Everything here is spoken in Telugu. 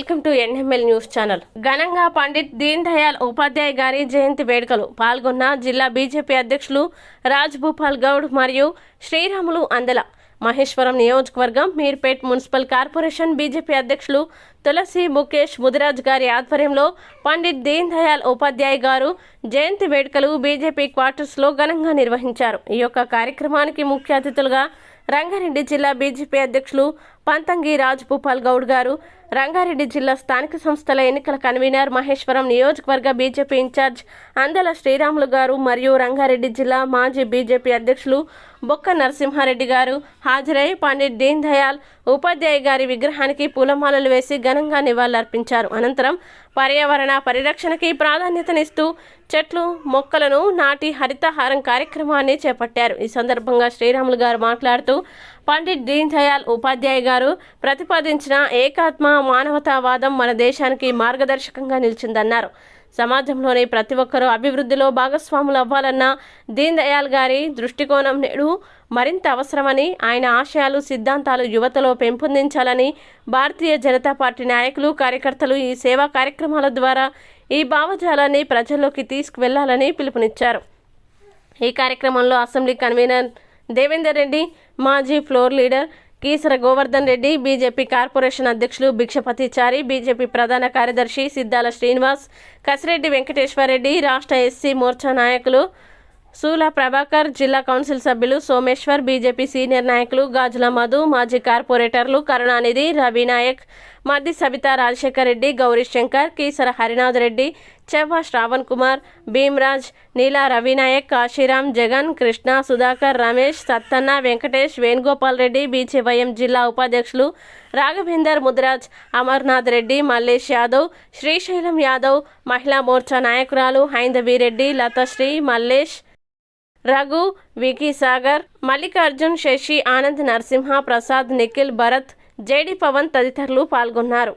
Welcome to NML news channel. ఘనంగా పండిట్ దీన్ దయాల్ ఉపాధ్యాయ గారి జయంతి వేడుకలు పాల్గొన్న జిల్లా బీజేపీ అధ్యక్షులు రాజ్ భూపాల్ గౌడ్ మరియు శ్రీరాములు అందల. మహేశ్వరం నియోజకవర్గం మీర్పేట్ మున్సిపల్ కార్పొరేషన్ బీజేపీ అధ్యక్షులు తులసి ముఖేష్ ముదిరాజ్ గారి ఆధ్వర్యంలో పండిట్ దీన్ దయాల్ ఉపాధ్యాయ గారు జయంతి వేడుకలు బీజేపీ క్వార్టర్స్లో ఘనంగా నిర్వహించారు. ఈ యొక్క కార్యక్రమానికి ముఖ్య అతిథులుగా రంగారెడ్డి జిల్లా బీజేపీ అధ్యక్షులు పంతంగి రాజ్ భూపాల్ గౌడ్ గారు రంగారెడ్డి జిల్లా స్థానిక సంస్థల ఎన్నికల కన్వీనర్ మహేశ్వరం నియోజకవర్గ బీజేపీ ఇన్ఛార్జ్ అందల శ్రీరాములు గారు మరియు రంగారెడ్డి జిల్లా మాజీ బీజేపీ అధ్యక్షులు బొక్క నరసింహారెడ్డి గారు హాజరై పండిట్ దీన్ దయాల్ ఉపాధ్యాయ గారి విగ్రహానికి పూలమాలలు వేసి ఘనంగా నివాళులర్పించారు. అనంతరం పర్యావరణ పరిరక్షణకి ప్రాధాన్యతనిస్తూ చెట్లు మొక్కలను నాటి హరితహారం కార్యక్రమాన్ని చేపట్టారు. ఈ సందర్భంగా శ్రీరాములు గారు మాట్లాడుతూ పండిట్ దీన్ దయాళ్ ఉపాధ్యాయ గారు ప్రతిపాదించిన ఏకాత్మ మానవతావాదం మన దేశానికి మార్గదర్శకంగా నిలిచిందన్నారు. సమాజంలోని ప్రతి ఒక్కరూ అభివృద్ధిలో భాగస్వాములు అవ్వాలన్న దీన్ దయాళ్ గారి దృష్టికోణం నేడు మరింత అవసరమని ఆయన ఆశయాలు సిద్ధాంతాలు యువతలో పెంపొందించాలని భారతీయ జనతా పార్టీ నాయకులు కార్యకర్తలు ఈ సేవా కార్యక్రమాల ద్వారా ఈ భావజాలాన్ని ప్రజల్లోకి తీసుకువెళ్ళాలని పిలుపునిచ్చారు. ఈ కార్యక్రమంలో అసెంబ్లీ కన్వీనర్ దేవేందర్ రెడ్డి మాజీ floor leader Keesara Govardhan Reddy BJP corporation అధ్యక్షులు భిక్షపతి చారి బీజేపీ ప్రధాన కార్యదర్శి సిద్దాల శ్రీనివాస్ కసిరెడ్డి వెంకటేశ్వరరెడ్డి రాష్ట్ర ఎస్సీ మోర్చా నాయకులు సూల ప్రభాకర్ జిల్లా కౌన్సిల్ సభ్యులు సోమేశ్వర్ బీజేపీ సీనియర్ నాయకులు గాజుల మధు మాజీ కార్పొరేటర్లు కరుణానిధి రవి నాయక్ మద్ది సబితా రాజశేఖర్ రెడ్డి గౌరీశంకర్ కీసర హరినాథ్ రెడ్డి చెవ్వ శ్రావణ్ కుమార్ భీమ్రాజ్ నీలా రవినాయక్ కాశీరాం జగన్ కృష్ణ సుధాకర్ రమేష్ సత్తన్న వెంకటేష్ వేణుగోపాల్ రెడ్డి బీజేవైఎం జిల్లా ఉపాధ్యక్షులు రాఘవేందర్ ముదిరాజ్ అమర్నాథ్ రెడ్డి మల్లేష్ యాదవ్ శ్రీశైలం యాదవ్ మహిళా మోర్చా నాయకురాలు హైందవీరెడ్డి లతశ్రీ మల్లేష్ రఘు వికీ సాగర్ మల్లికార్జున్ శశి ఆనంద్ నరసింహ ప్రసాద్ నిఖిల్ భరత్ జేడి పవన్ తదితరులు పాల్గొన్నారు.